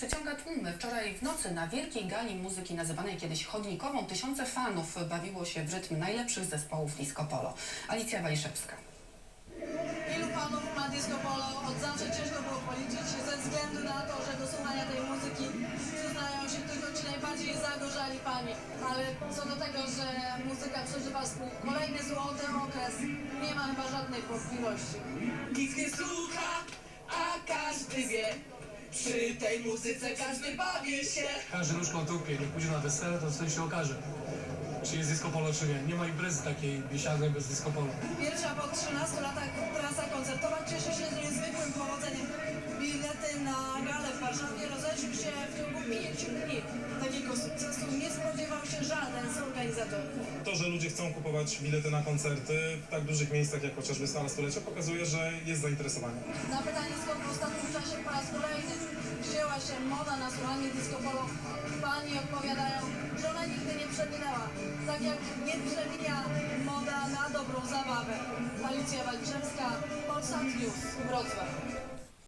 Przeciąga tłumy. Wczoraj w nocy na wielkiej gali muzyki nazywanej kiedyś chodnikową tysiące fanów bawiło się w rytm najlepszych zespołów disco polo. Alicja Waliszewska. Ilu panów ma disco polo? Od zawsze ciężko było policzyć ze względu na to, że do słuchania tej muzyki przyznają się tylko ci najbardziej zagorzali pani. Ale co do tego, że muzyka przeżywa swój kolejny złoty okres, nie ma chyba żadnej wątpliwości. Nic nie słucha, a każdy wie. Przy tej muzyce każdy bawi się. Każdy nóżką tupie, nie pójdzie na wesele, to wtedy się okaże, czy jest disco polo, czy nie. Nie ma imprezy takiej biesiadnej bez disco polo. Pierwsza po 13 latach trasa koncertowa cieszy się niezwykłym powodzeniem. Bilety na galę w Warszawie rozeszły się w ciągu 5 dni. Takiego sukcesu To, że ludzie chcą kupować bilety na koncerty w tak dużych miejscach jak chociażby Stara Stulecia pokazuje, że jest zainteresowanie. Na pytanie skąd w ostatnim czasie po raz kolejny wzięła się moda na słuchanie disco polo, pani odpowiadają, że ona nigdy nie przeminęła. Tak jak nie przemija moda na dobrą zabawę. Alicja Waliszewska, Polsat News, Wrocław.